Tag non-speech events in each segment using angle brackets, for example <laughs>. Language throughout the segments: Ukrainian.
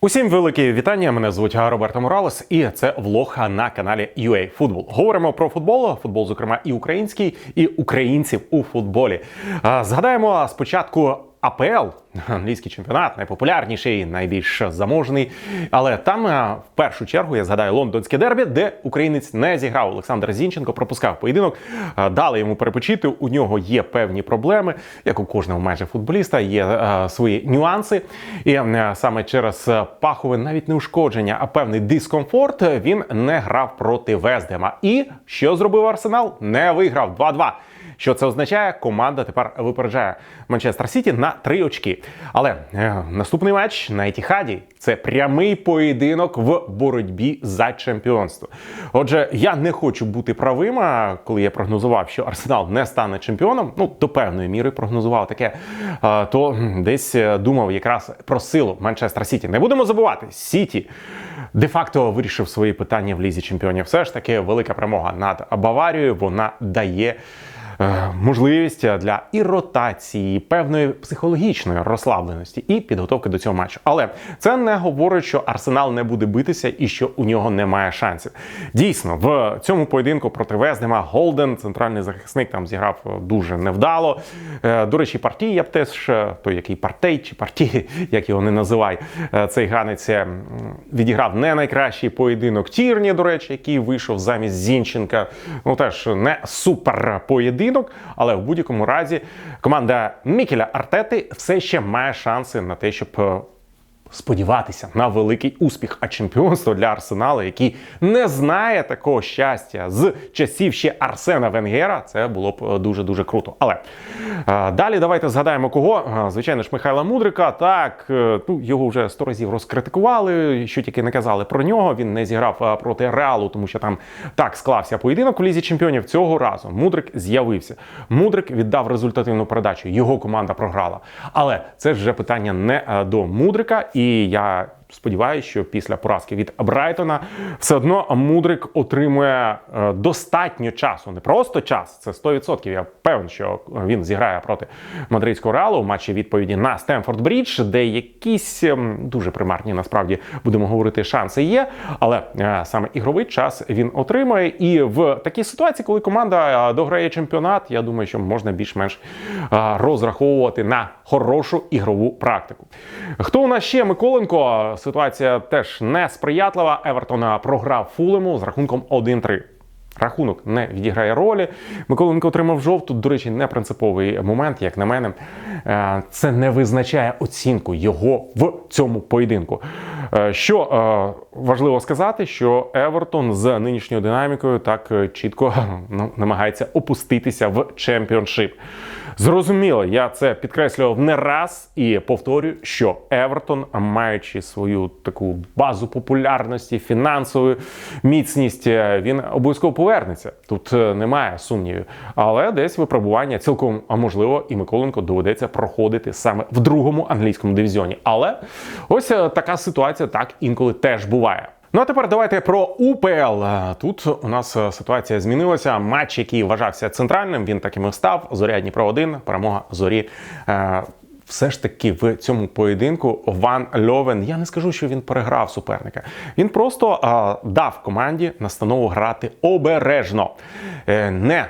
Усім велике вітання. Мене звуть Роберто Моралес, і це влог на каналі UA Футбол. Говоримо про футбол, футбол, зокрема, і український, і українців у футболі. Згадаємо спочатку. АПЛ, англійський чемпіонат, найпопулярніший, найбільш заможний. Але там в першу чергу я згадаю лондонське дербі, де українець не зіграв. Олександр Зінченко пропускав поєдинок, дали йому перепочити. У нього є певні проблеми, як у кожного майже футболіста, є а, свої нюанси. І саме через пахове навіть не ушкодження, а певний дискомфорт він не грав проти Вездема. І що зробив Арсенал? Не виграв 2-2. Що це означає? Команда тепер випереджає Манчестер Сіті на три очки. Але е, наступний матч на Етіхаді це прямий поєдинок в боротьбі за чемпіонство. Отже, я не хочу бути правим, коли я прогнозував, що Арсенал не стане чемпіоном. Ну до певної міри прогнозував таке, е, то десь е, думав якраз про силу Манчестер Сіті. Не будемо забувати, Сіті де-факто вирішив свої питання в лізі чемпіонів. Все ж таки велика перемога над Баварією. Вона дає. Е, Можливість для і ротації, і певної психологічної розслабленості і підготовки до цього матчу. Але це не говорить, що Арсенал не буде битися і що у нього немає шансів. Дійсно, в цьому поєдинку проти Вездема Голден, центральний захисник, там зіграв дуже невдало. Е, До речі, партій я б теж е, той, який партей чи партій, <laughs> як його не називай, е, цей ганець е, відіграв не найкращий поєдинок. Тірні, до речі, який вийшов замість Зінченка. Ну теж не супер поєдинок, але в будь-якому разі команда Мікеля Артети все ще має шанси на те, щоб. Сподіватися на великий успіх, а чемпіонство для Арсенала, який не знає такого щастя з часів ще Арсена Венгера, це було б дуже дуже круто. Але е, далі давайте згадаємо кого. Е, Звичайно ж, Михайла Мудрика. Так, е, ну його вже сто разів розкритикували, що тільки не казали про нього. Він не зіграв проти Реалу, тому що там так склався поєдинок у лізі чемпіонів. Цього разу Мудрик з'явився. Мудрик віддав результативну передачу. Його команда програла. Але це вже питання не до Мудрика. І я сподіваюся, що після поразки від Брайтона все одно Мудрик отримує е, достатньо часу. Не просто час, це 100%. Я певен, що він зіграє проти мадридського реалу в матчі відповіді на Стемфорд Брідж, де якісь ем, дуже примарні, насправді будемо говорити, шанси є. Але е, саме ігровий час він отримує. І в такій ситуації, коли команда е, дограє чемпіонат, я думаю, що можна більш-менш розраховувати на хорошу ігрову практику. Хто у нас ще Миколенко? Ситуація теж несприятлива. Евертон програв Фулему з рахунком 1-3. Рахунок не відіграє ролі. Миколенко отримав жовту. До речі, не принциповий момент, як на мене. Е, Це не визначає оцінку його в цьому поєдинку. Е, Що е, важливо сказати, що Евертон з нинішньою динамікою так е, чітко <laughs> ну, намагається опуститися в чемпіоншип. Зрозуміло, я це підкреслював не раз і повторюю, що Евертон, маючи свою таку базу популярності, фінансову міцність, е, він обов'язково повернеться. Тут е, немає сумнівів. Але десь випробування цілком можливо, і Миколенко доведеться проходити саме в другому англійському дивізіоні. Але ось така ситуація так інколи теж буває. Ну а тепер давайте про УПЛ. Тут у нас е, ситуація змінилася. Матч, який вважався центральним, він таким і став. Зоря Дніпро 1 перемога зорі. Е, все ж таки в цьому поєдинку Ван Льовен, я не скажу, що він переграв суперника. Він просто е, дав команді настанову грати обережно, не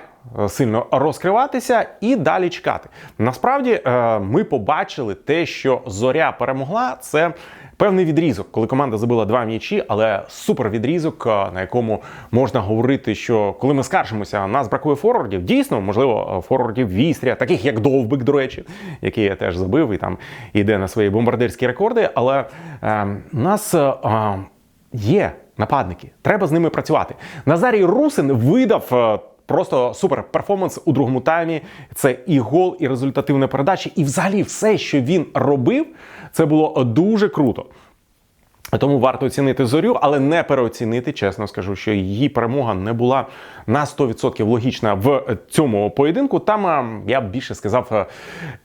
сильно розкриватися і далі чекати. Насправді ми побачили те, що зоря перемогла. Це Певний відрізок, коли команда забила два м'ячі, але супер відрізок, е, на якому можна говорити, що коли ми скаржимося, нас бракує форвардів. Дійсно, можливо, е, форвардів вістря, таких як Довбик, до речі, який я теж забив і там йде на свої бомбардирські рекорди. Але е, нас е, е, є нападники, треба з ними працювати. Назарій Русин видав. Просто супер перформанс у другому таймі. Це і гол, і результативна передача, і взагалі все, що він робив, це було дуже круто. Тому варто оцінити зорю, але не переоцінити. Чесно скажу, що її перемога не була на 100% логічна в цьому поєдинку. Там я б більше сказав е,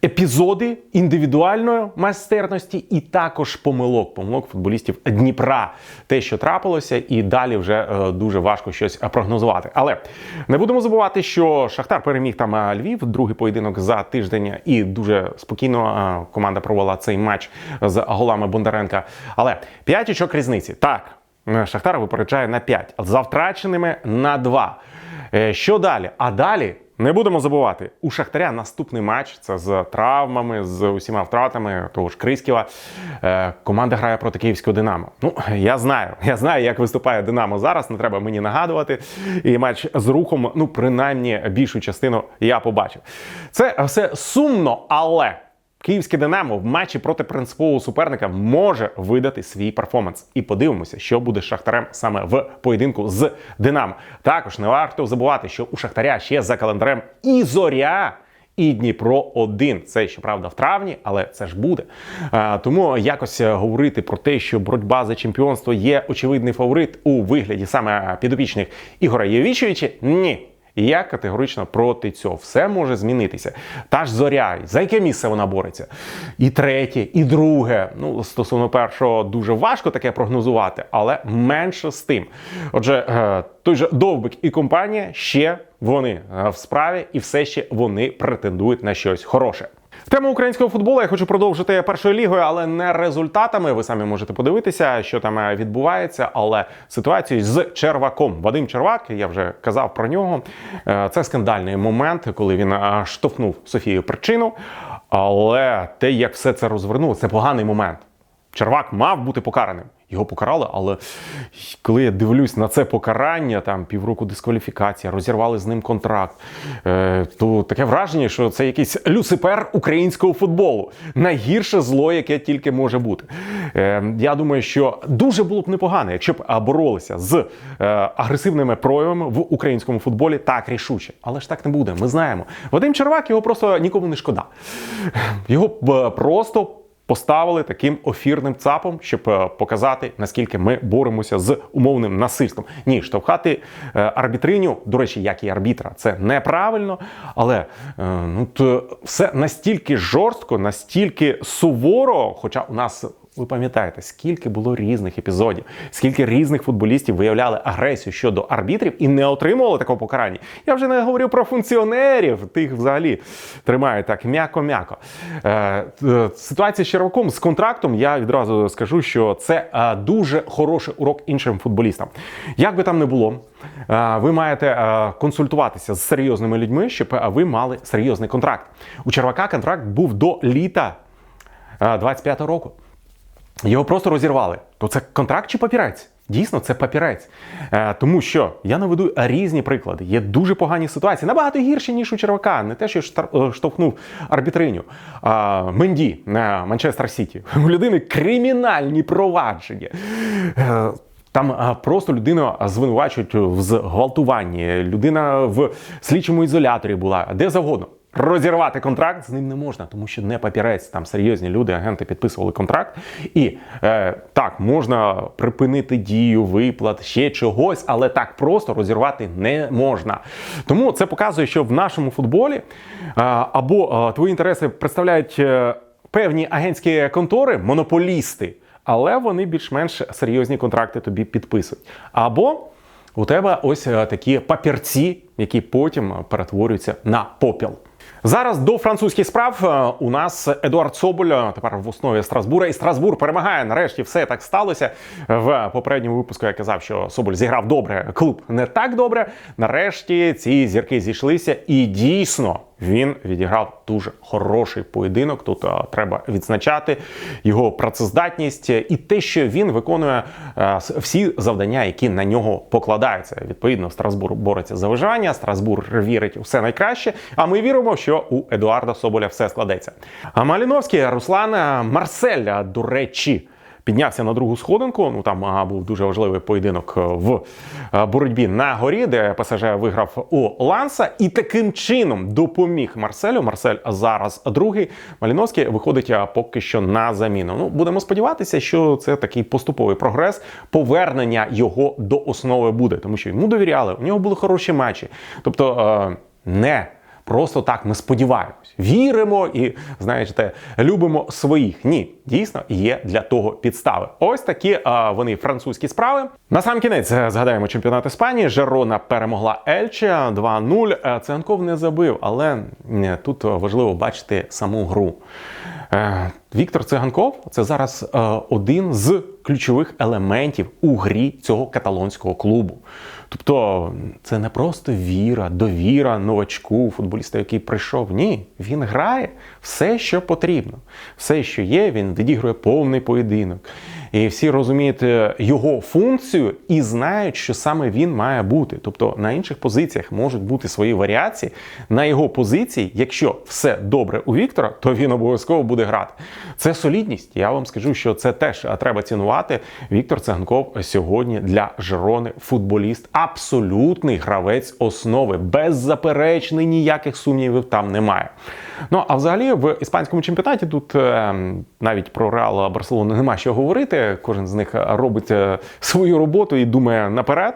епізоди індивідуальної майстерності і також помилок, помилок футболістів Дніпра. Те, що трапилося, і далі вже е, дуже важко щось прогнозувати. Але не будемо забувати, що Шахтар переміг там е, Львів, другий поєдинок за тиждень, і дуже спокійно е, команда провела цей матч з голами Бондаренка. Але 5 очок різниці. Так, е, Шахтар випереджає на 5, за втраченими на 2. Е, Що далі? А далі не будемо забувати, у Шахтаря наступний матч це з травмами, з усіма втратами того ж Криськіва. Е, Команда грає проти київського Динамо. Ну, я знаю, я знаю, як виступає Динамо зараз. Не треба мені нагадувати. І матч з рухом, ну принаймні більшу частину я побачив. Це все сумно, але. Київське Динамо в матчі проти принципового суперника може видати свій перформанс. І подивимося, що буде з Шахтарем саме в поєдинку з Динамо. Також не варто забувати, що у Шахтаря ще за календарем і зоря. І Дніпро 1 Це щоправда в травні, але це ж буде. А, тому якось говорити про те, що боротьба за чемпіонство є очевидний фаворит у вигляді саме підопічних Ігора Євічевича. Ні. І я категорично проти цього. Все може змінитися. Та ж зоря, за яке місце вона бореться? І третє, і друге. Ну, стосовно першого, дуже важко таке прогнозувати, але менше з тим. Отже, е, той же Довбик і компанія ще вони е, в справі, і все ще вони претендують на щось хороше. Тему українського футболу я хочу продовжити першою лігою, але не результатами. Ви самі можете подивитися, що там е, відбувається. Але ситуацію з Черваком. Вадим Червак, я вже казав про нього. Е, Це скандальний момент, коли він е, штовхнув Софію причину. Але те, як все це розвернуло, це поганий момент. Червак мав бути покараним. Його покарали, але коли я дивлюсь на це покарання, там півроку дискваліфікація, розірвали з ним контракт, е, то таке враження, що це якийсь люципер українського футболу. Найгірше зло, яке тільки може бути. Е, я думаю, що дуже було б непогано, якщо б боролися з е, агресивними проявами в українському футболі так рішуче. Але ж так не буде. Ми знаємо. Вадим Червак його просто нікому не шкода. Його просто поставили таким офірним цапом, щоб е, показати, наскільки ми боремося з умовним насильством. Ні, штовхати е, арбітриню, до речі, як і арбітра, це неправильно, але е, ну то все настільки жорстко, настільки суворо, хоча у нас. Ви пам'ятаєте, скільки було різних епізодів, скільки різних футболістів виявляли агресію щодо арбітрів і не отримували такого покарання. Я вже не говорю про функціонерів, тих взагалі тримають так м'яко-м'яко. Е, е, ситуація з Черваком з контрактом, я відразу скажу, що це е, дуже хороший урок іншим футболістам. Як би там не було, ви маєте консультуватися з серйозними людьми, щоб ви мали серйозний контракт. У Червака контракт був до літа е, 25-го року. Його просто розірвали. То це контракт чи папірець? Дійсно, це папірець. Е, тому що я наведу різні приклади. Є дуже погані ситуації, набагато гірші, ніж у Червака. Не те, що е, штовхнув арбітриню. А, Менді на Манчестер Сіті. У людини кримінальні провадження. Е, там просто людину звинувачують в зґвалтуванні. Людина в слідчому ізоляторі була, де завгодно. Розірвати контракт з ним не можна, тому що не папірець. Там серйозні люди, агенти підписували контракт. І е, так, можна припинити дію, виплат, ще чогось, але так просто розірвати не можна. Тому це показує, що в нашому футболі е, або е, твої інтереси представляють е, певні агентські контори, монополісти, але вони більш-менш серйозні контракти тобі підписують. Або у тебе ось е, такі папірці, які потім перетворюються на попіл. Зараз до французьких справ е, у нас Едуард Соболь е, тепер в основі Страсбура, і Страсбур перемагає. Нарешті все так сталося. В попередньому випуску я казав, що Соболь зіграв добре, клуб не так добре. Нарешті ці зірки зійшлися, і дійсно він відіграв дуже хороший поєдинок. Тут е, треба відзначати його працездатність і те, що він виконує с- всі завдання, які на нього покладаються. Відповідно, Страсбур бореться за виживання, Страсбур вірить у все найкраще. А ми віримо, що у Едуарда Соболя все складеться. А Маліновський Руслан Марсель, до речі. Піднявся на другу сходинку. Ну там був дуже важливий поєдинок е, в е, боротьбі на горі, де ПСЖ виграв у Ланса, і таким чином допоміг Марселю. Марсель зараз другий. Маліновський виходить поки що на заміну. Ну будемо сподіватися, що це такий поступовий прогрес. Повернення його до основи буде, тому що йому довіряли. У нього були хороші матчі. Тобто е, не Просто так ми сподіваємось, віримо і знаєте, любимо своїх. Ні, дійсно є для того підстави. Ось такі а, вони французькі справи. На сам кінець е, згадаємо чемпіонат Іспанії. Жерона перемогла Ельче 2-0. Е, Ценков не забив, але е, тут важливо бачити саму гру. Віктор Циганков це зараз е, один з ключових елементів у грі цього каталонського клубу. Тобто це не просто віра, довіра новачку, футболіста, який прийшов. Ні, він грає все, що потрібно. Все, що є, він відігрує повний поєдинок. І всі розуміють його функцію і знають, що саме він має бути. Тобто на інших позиціях можуть бути свої варіації. На його позиції, якщо все добре у Віктора, то він обов'язково буде грати. Це солідність. Я вам скажу, що це теж треба цінувати. Віктор Циганков сьогодні для Жерони футболіст, абсолютний гравець основи, беззаперечний, ніяких сумнівів там немає. Ну а взагалі в іспанському чемпіонаті тут е, навіть про Реал Барселону нема що говорити. Кожен з них робить е, свою роботу і думає наперед.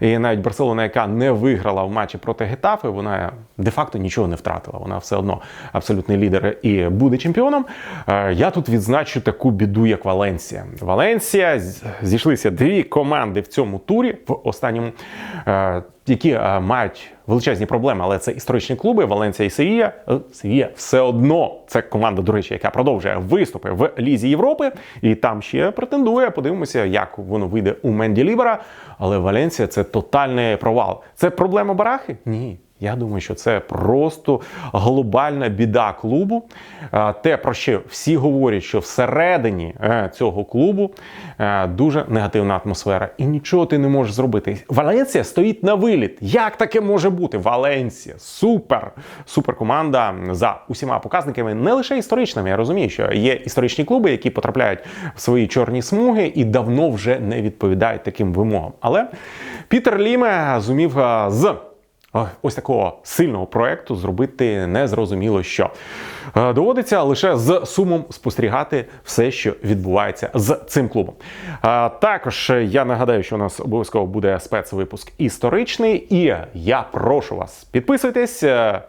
І навіть Барселона, яка не виграла в матчі проти Гетафи, вона де-факто нічого не втратила. Вона все одно абсолютний лідер і буде чемпіоном. Е, Я тут відзначу таку біду, як Валенсія. Валенсія зійшлися дві команди в цьому турі в останньому, е, які е, мають величезні проблеми, але це історичні клуби Валенція і Севія. Е, Севія все одно це команда, до речі, яка продовжує виступи в Лізі Європи, і там ще претендує. Подивимося, як воно вийде у Менді Лібера. Але Валенсія це тотальний провал. Це проблема Барахи? Ні. Я думаю, що це просто глобальна біда клубу. Е, Те, про що всі говорять, що всередині е, цього клубу е, дуже негативна атмосфера, і нічого ти не можеш зробити. Валенсія стоїть на виліт. Як таке може бути? Валенсія, супер, супер команда за усіма показниками, не лише історичними. Я розумію, що є історичні клуби, які потрапляють в свої чорні смуги і давно вже не відповідають таким вимогам. Але Пітер Ліме зумів з Ось такого сильного проекту зробити незрозуміло що. Е, Доводиться лише з сумом спостерігати все, що відбувається з цим клубом. Е, Також я нагадаю, що у нас обов'язково буде спецвипуск історичний, і я прошу вас підписуйтесь. е,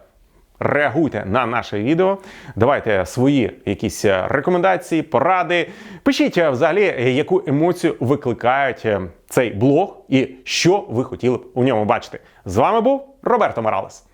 Реагуйте на наше відео, давайте свої якісь рекомендації, поради. Пишіть взагалі, яку емоцію викликають цей блог і що ви хотіли б у ньому бачити. З вами був Роберто Моралес.